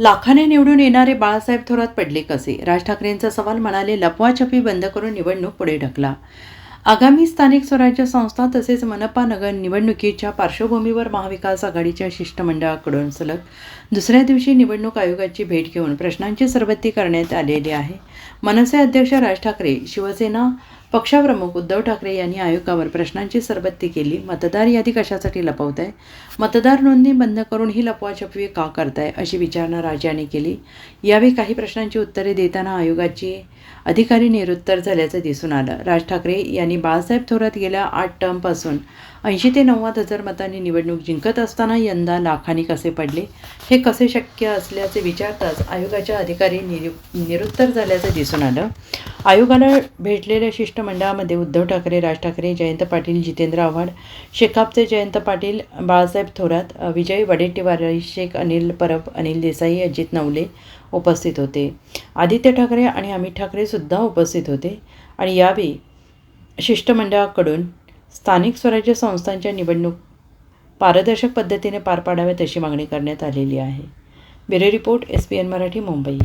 लाखाने निवडून येणारे बाळासाहेब थोरात पडले कसे? राज ठाकरेंचा सवाल म्हणाले लपवाछपी बंद करून निवडणूक पुढे ढकला. आगामी स्थानिक स्वराज्य संस्था तसेच मनपा नगर निवडणुकीच्या पार्श्वभूमीवर महाविकास आघाडीच्या शिष्टमंडळाकडून सलग दुसऱ्या दिवशी निवडणूक आयोगाची भेट घेऊन प्रश्नांची सरबत्ती करण्यात आलेली आहे. मनसे अध्यक्ष राज ठाकरे शिवसेना पक्षप्रमुख उद्धव ठाकरे यांनी आयोगावर प्रश्नांची सरबत्ती केली. मतदार यादी कशासाठी लपवत आहे मतदार नोंदणी बंद करून ही लपवाछपवी का करताय? अशी विचारणा राजाने केली. यावेळी काही प्रश्नांची उत्तरे देताना आयोगाची अधिकारी निरुत्तर झाल्याचं दिसून आलं. राज ठाकरे यांनी बाळासाहेब थोरात गेल्या आठ टर्मपासून ऐंशी ते नव्वद हजार मतांनी निवडणूक जिंकत असताना यंदा लाखांनी कसे पडले? हे कसे शक्य असल्याचे विचारताच आयोगाच्या अधिकारी निरु निरुत्तर झाल्याचं दिसून आलं. आयोगाला भेटलेल्या शिष्टमंडळामध्ये उद्धव ठाकरे राज ठाकरे जयंत पाटील जितेंद्र आव्हाड शेकापचे जयंत पाटील बाळासाहेब थोरात विजय वडेट्टीवार शेख अनिल परब अनिल देसाई अजित नवले उपस्थित होते. आदित्य ठाकरे आणि अमित ठाकरेसुद्धा उपस्थित होते. आणि यावेळी शिष्टमंडळाकडून स्थानिक स्वराज्य संस्थांच्या निवडणूक पारदर्शक पद्धतीने पार पाडाव्यात अशी मागणी करण्यात आलेली आहे. Bureau report S P N Marathi Mumbai.